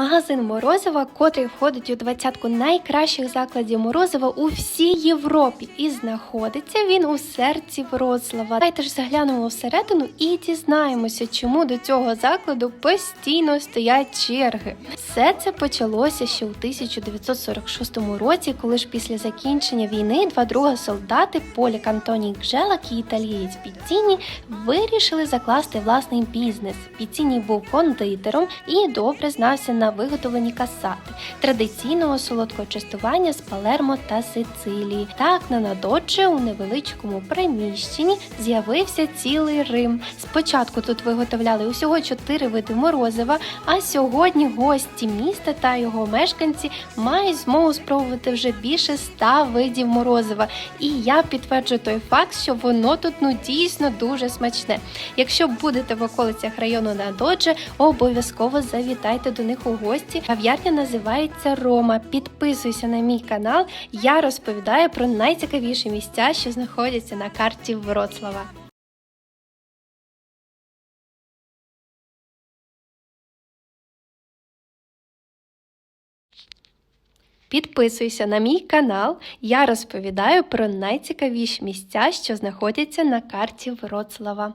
Магазин Морозова, котрий входить у двадцятку найкращих закладів Морозова у всій Європі, і знаходиться він у серці Вроцлава. Давайте ж заглянемо всередину і дізнаємося, чому до цього закладу постійно стоять черги. Все це почалося ще у 1946 році, коли ж після закінчення війни два друга солдати Полік Антоній Гжелак і італієць Піціні вирішили закласти власний бізнес. Піціні був кондитером і добре знався на виготовленні касати, традиційного солодкого частування з Палермо та Сицилії. Так на Надоджі у невеличкому приміщенні з'явився цілий Рим. Спочатку тут виготовляли усього чотири види морозива, а сьогодні гості міста та його мешканці мають змогу спробувати вже більше ста видів морозива. І я підтверджую той факт, що воно тут ну дійсно дуже смачне. Якщо будете в околицях району Надоджі, обов'язково завітайте до них у гості. Кав'ярня називається Рома. Підписуйся на мій канал. Я розповідаю про найцікавіші місця, що знаходяться на карті Вроцлава. Підписуйся на мій канал. Я розповідаю про найцікавіші місця, що знаходяться на карті Вроцлава.